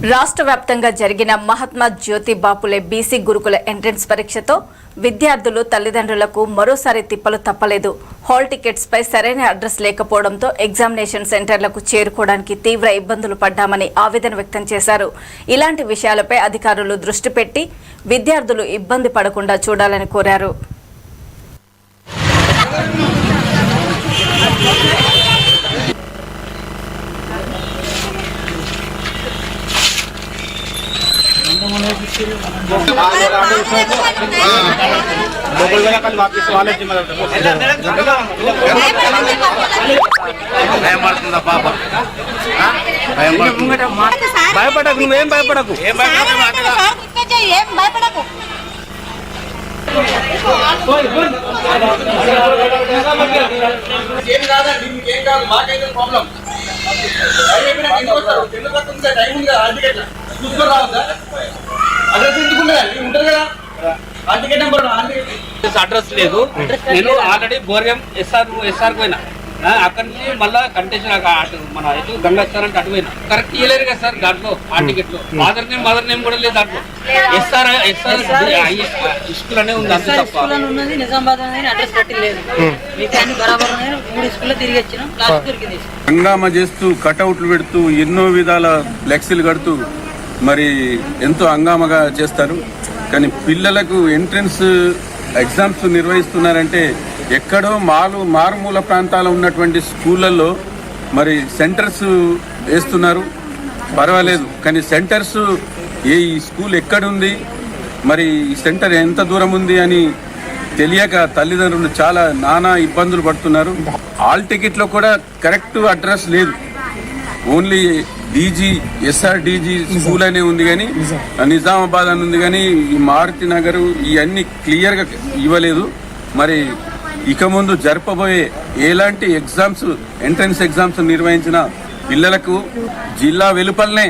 రాష్ట్ర వ్యాప్తంగా జరిగిన మహాత్మా జ్యోతి బాపులే బీసీ గురుకుల ఎంట్రన్స్ పరీక్షతో విద్యార్థులు తల్లిదండ్రులకు మరోసారి తిప్పలు తప్పలేదు. హాల్ టికెట్స్ పై సరైన అడ్రస్ లేకపోవడంతో ఎగ్జామినేషన్ సెంటర్లకు చేరుకోవడానికి తీవ్ర ఇబ్బందులు పడ్డామని ఆవేదన వ్యక్తం చేశారు. ఇలాంటి విషయాలపై అధికారులు దృష్టి పెట్టి విద్యార్థులు ఇబ్బంది పడకుండా చూడాలని కోరారు. मोबाइल वाला कल वापस वाले जिम्मेदार భయం పడుతుందా పాప ఆ? భయం పడుతుంది భయపడకు నువ్వేం భయపడకు ఏం ఏం భయపడకు ఏం కాదండి మీకేం కాదు మాకైతే ప్రాబ్లం టైం అయిపోయినాక ఎందుకు వస్తారు ఎందుకు వస్తుంది టైం ఉంది కదా హాల్ టికెట్ చూసుకొని రావద్దా అడ్రస్ ఎందుకు ఉండదండి ఉంటుంది కదా. అడ్రస్ లేదు. నేను ఆల్రెడీ బోర్గం ఎస్ఆర్ ఎస్ఆర్ పోయినా. అక్కడి నుంచి మళ్ళా కంటెషన్ మన ఇటు గంగాస్థాన్ అంటే అటు పోయినా. కరెక్ట్ ఇవ్వలేరు కదా సార్ దాంట్లో ఆ టికెట్లో. ఫాదర్ నేమ్ మదర్ నేమ్ కూడా లేదు దాంట్లో. ఎస్ఆర్ ఎస్ఆర్ స్కూల్ అనే ఉంది అంతే తప్ప. ఉన్నది నిజామాబాద్ అడ్రస్ పెట్టి లేదు. మీకు అన్ని బరాబర్ ఉన్నాయి మూడు స్కూల్లో తిరిగి వచ్చినాం లాస్ట్ దొరికింది. హంగామా చేస్తూ కటౌట్లు పెడుతూ ఎన్నో విధాల ఫ్లెక్సీలు కడుతూ మరి ఎంతో అంగామగా చేస్తారు. కానీ పిల్లలకు ఎంట్రన్స్ ఎగ్జామ్స్ నిర్వహిస్తున్నారంటే ఎక్కడో మాలు మారుమూల ప్రాంతాల్లో ఉన్నటువంటి స్కూళ్ళల్లో మరి సెంటర్స్ వేస్తున్నారు. పర్వాలేదు కానీ సెంటర్స్ ఏ ఈ స్కూల్ ఎక్కడుంది? మరి ఈ సెంటర్ ఎంత దూరం ఉంది అని తెలియక తల్లిదండ్రులు చాలా నానా ఇబ్బందులు పడుతున్నారు. ఆల్ టికెట్లో కూడా కరెక్ట్ అడ్రస్ లేదు. Only DG SR DG school అనే ఉంది కానీ నిజామాబాద్ అని ఉంది కానీ ఈ మారుతి నగర్ ఇవన్నీ క్లియర్గా ఇవ్వలేదు. మరి ఇక ముందు జరపబోయే ఎలాంటి ఎగ్జామ్స్ ఎంట్రన్స్ ఎగ్జామ్స్ నిర్వహించిన పిల్లలకు జిల్లా వెలుపలనే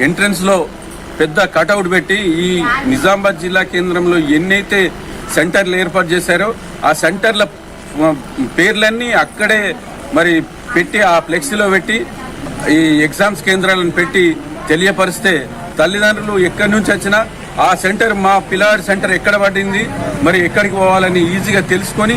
ఎంట్రన్స్లో పెద్ద కటౌట్ పెట్టి ఈ నిజామాబాద్ జిల్లా కేంద్రంలో ఎన్నైతే సెంటర్లు ఏర్పాటు చేశారో ఆ సెంటర్ల పేర్లన్నీ అక్కడే మరి పెట్టి ఆ ఫ్లెక్సీలో పెట్టి ఈ ఎగ్జామ్స్ కేంద్రాలను పెట్టి తెలియపరిస్తే తల్లిదండ్రులు ఎక్కడి నుంచి వచ్చినా ఆ సెంటర్ మా పిల్లాడి సెంటర్ ఎక్కడ పడింది మరి ఎక్కడికి పోవాలని ఈజీగా తెలుసుకొని